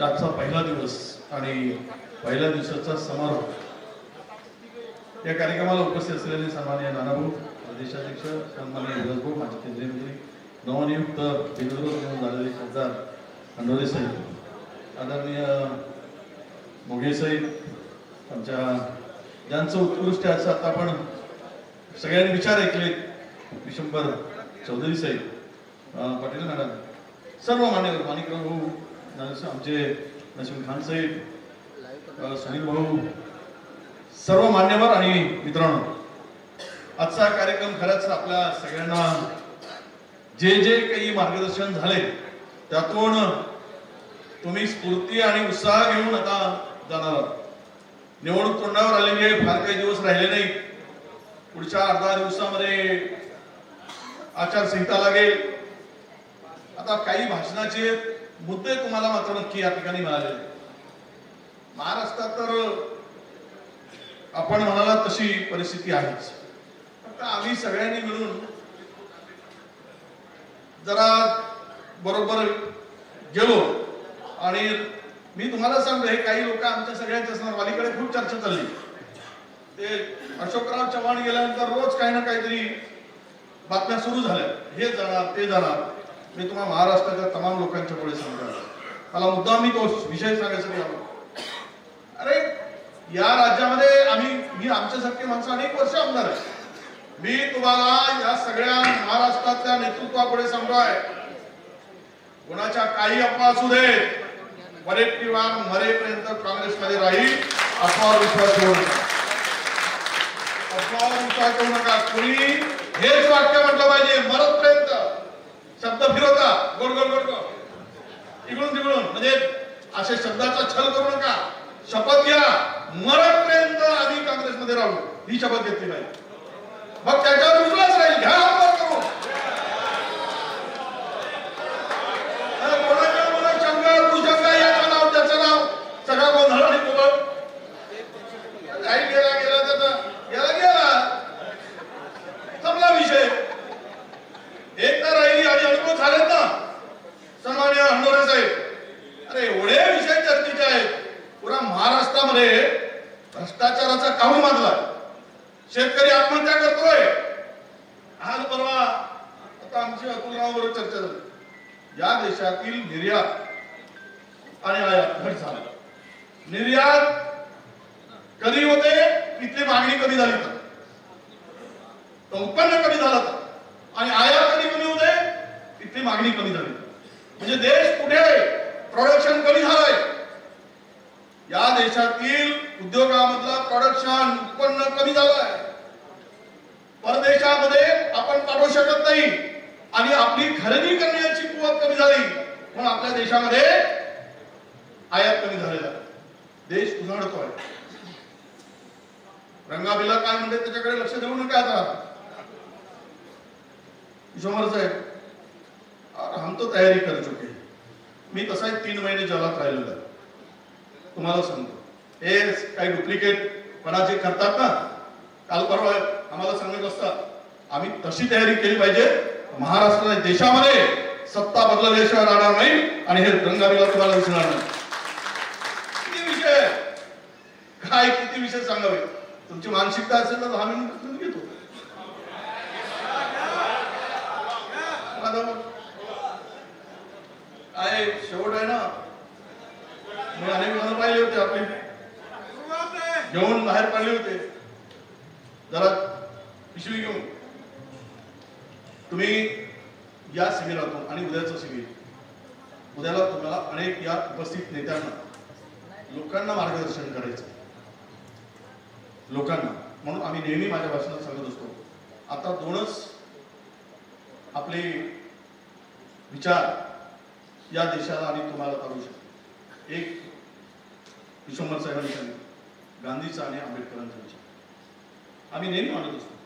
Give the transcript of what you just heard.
आजचा पहिला दिवस आणि पहिल्या दिवसाचा समारोप. या कार्यक्रमाला उपस्थित असलेले सन्मान्य नानाभाऊ प्रदेशाध्यक्ष सन्मान्य विलासभाऊ माजी केंद्रीय मंत्री नवनियुक्त बिनविरोध म्हणून झालेले खासदार खंडोरे साहेब आदरणीय मोघे साहेब आमच्या ज्यांचं उत्कृष्ट असं आता आपण सगळ्यांनी विचार ऐकले विशंभर चौधरी साहेब पाटील मॅडम सर्व मान्यवर माणिकराव भाऊ आमचे नसीम खान साहेब सुनील भाऊ सर्व मान्यवर आणि मित्रांनो आजचा कार्यक्रम खरंच आपल्या सगळ्यांना जे जे काही मार्गदर्शन झाले त्यातून तुम्ही स्फूर्ती आणि उत्साह घेऊन आता जाणार. आहात निवडणूक तोंडावर आलेली आहे फार काही दिवस राहिले नाही. पुढच्या अर्धा दिवसामध्ये आचारसंहिता लागेल. आता काही भाषणाचे मुद्दे तुम्हाला मात्र नक्की या ठिकाणी मिळाले. महाराष्ट्रात तर आपण म्हणाला तशी परिस्थिती आहेच. फक्त आम्ही सगळ्यांनी मिळून जरा बरोबर गेलो आणि मी तुम्हाला सांगतो हे काही लोक आमच्या सगळ्यांच्या असणार अलीकडे खूप चर्चा चालली. ते अशोकराव चव्हाण गेल्यानंतर रोज काही ना काहीतरी बातम्या सुरू झाल्या. हे जाणार ते जाणार. मी तुम्हाला महाराष्ट्राच्या तमाम लोकांच्या पुढे सांगणार मला मुद्दा मी तो विषय सांगायसाठी आलो. अरे या राज्यामध्ये आम्ही मी आमच्यासारखे माणसं अनेक वर्ष आमदार आहे. मी तुम्हाला या सगळ्या महाराष्ट्रातल्या नेतृत्वापुढे सांगतोय. कोणाच्या काही अफवा असू दे मरे किंवा मरेपर्यंत काँग्रेसमध्ये राहील अफवावर विश्वास ठेवू नका. अफवावर विश्वास ठेवू नका. कोणी हेच वाक्य म्हटलं पाहिजे मरतपर्यंत शब्द फिरवता. गोड गोड गोड गोड. इकडून तिकडून म्हणजे असे शब्दाचा छल करू नका. शपथ घ्या. मरतपर्यंत आधी काँग्रेसमध्ये राहू. ही शपथ घेतली नाही मग त्याच्यावर विश्वास राहील घ्या हातवर करू अरे कोणाच्या मनात शंका कुशंका याचं नाव त्याचं नाव सगळा गोंधळ आणि कुबळ काही गेला गेला त्याचा गेला गेला संपला विषय एक तर राहिली आणि अनुभव झालेत ना सन्मान्य हंडोरे साहेब अरे एवढे विषय चर्चेचे आहेत. पुरा महाराष्ट्रामध्ये भ्रष्टाचाराचा काहू माजला शेतकरी आत्महत्या करतोय. आज परवा आता आमची अतुलराव चर्चा झाली. या देशातील निर्यात आणि आयात घट झाला. निर्यात कधी होते? तिथली मागणी कमी झाली तर? उत्पन्न कमी झालं आणि आयात कधी कमी होते? तिथली मागणी कमी झाली. म्हणजे देश कुठे आहे? प्रोडक्शन कमी झालंय? या देशातील उद्योगामधला प्रोडक्शन उत्पन्न कमी झालंय? परदेशामध्ये आपण पाठवू शकत नाही. आणि आपली खरेदी करण्याची कुवत कमी झाली? म्हणून आपल्या देशामध्ये आयात कमी झालेला आहे. देश उजाडतोय रंगाबिला काय म्हणते त्याच्याकडे लक्ष देऊ नका आता. किशोर साहेब हम तो तयारी कर चुके मी तसाही तीन महिने जलात राहिलेलो आहे. तुम्हाला सांगतो. हे काही डुप्लिकेट पणाचे करतात ना काल परवा आम्हाला सांगत असतात आम्ही तशी तयारी केली पाहिजे. महाराष्ट्र देशामध्ये सत्ता बदलल्याशिवाय राहणार नाही आणि हे रंगारीला तुम्हाला विसरणार नाही. किती विषय? आहे? काय किती विषय सांगावे? तुमची मानसिकता असेल तर आम्ही मी घेतो माझा- आहे शेवट आहे ना मी अनेक जण पाहिले होते आपले घेऊन बाहेर पडले होते. जरा पिशवी घेऊन. तुम्ही या शिबिरातून आणि उद्याचं शिबिर उद्याला तुम्हाला अनेक या उपस्थित नेत्यांना लोकांना मार्गदर्शन करायचं. लोकांना. म्हणून आम्ही नेहमी माझ्या भाषणात सांगत असतो आता दोनच आपले विचार या देशाला आणि तुम्हाला करू शकतो एक विश्वंभर साहेबांनी सांगितलं. गांधीचा आणि आंबेडकरांचा विचार. आम्ही नेहमी मानत असतो.